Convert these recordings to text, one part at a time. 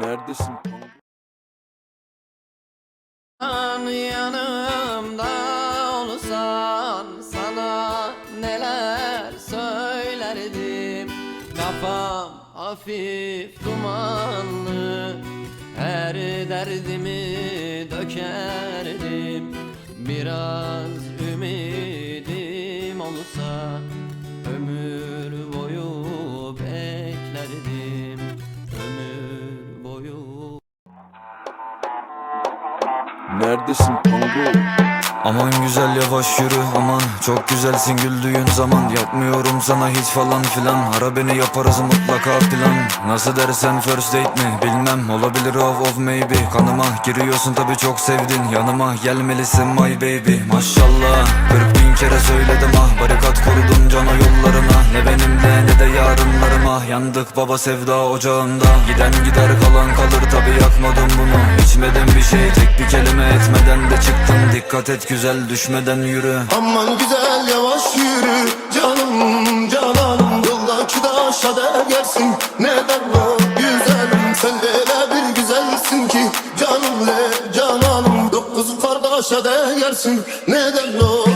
Neredesin? An yanımda olsan sana neler söylerdim Kafam hafif dumanlı her derdimi dökerdim Neredesin kanka? Aman güzel yavaş yürü aman. Çok güzelsin güldüğün zaman. Yapmıyorum sana hiç falan filan. Ara beni yaparız mutlaka plan Nasıl dersen first date mi? Bilmem. Olabilir of of maybe. Kanıma giriyorsun tabi çok sevdin. Yanıma gelmelisin my baby. Maşallah. 40 bin kere söyledim ah. Barikat kurdum cana yollarına. Ne benimle ne de yarınlarıma Yandık baba sevda ocağında. Giden gider kalan kalır tabi yakmadım bunu. İçmedim bir şey tek bir kelime etmeden de çıktım. Dikkat et güzel düşmeden yürü. Aman güzel yavaş yürü. Canım cananım Yoldaki taşa değersin neden o güzelim Sen de öyle bir güzelsin ki. Canım le cananım Dokuz kardeşe değersin neden o güzelim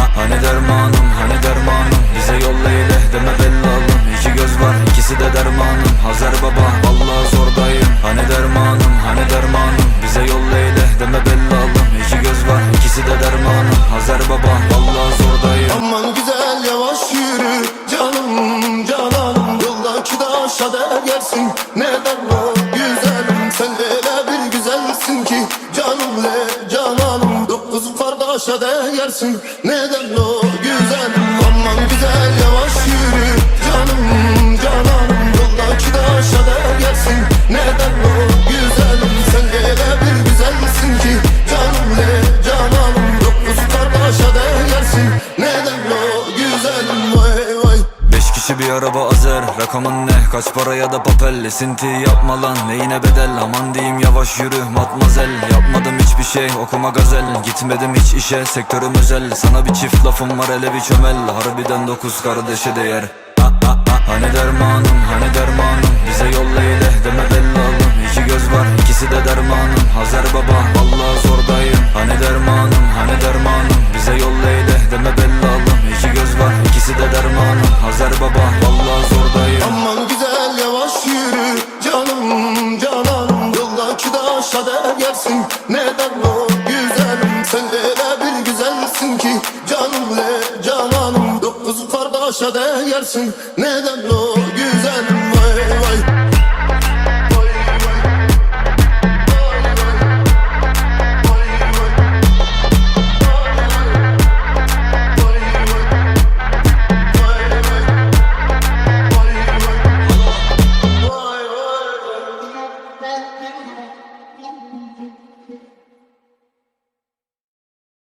Kardeşe değersin neden o? Güzelim Aman güzel yavaş yürü. Canım cananım Yoldaki taşa değersin neden o? Güzelim Sen öyle bir güzelsin ki? Canım le cananım Dokuz kardeşe değersin neden o? Güzelim vay vay. Beş kişi bir araba Rakamın ne? Kaç para ya da papel? Esinti yapma lan. Neyine bedel? Aman diyeyim yavaş yürü. Matmazel Yapmadım hiçbir şey. Okuma gazel. Gitmedim hiç işe. Sektörüm özel. Sana bir çift lafım var hele bir çömel. Harbiden dokuz kardeşe değer. Ha, ha, ha. Hani dermanım hani dermanım Bize yolla kardeşe değersin neden o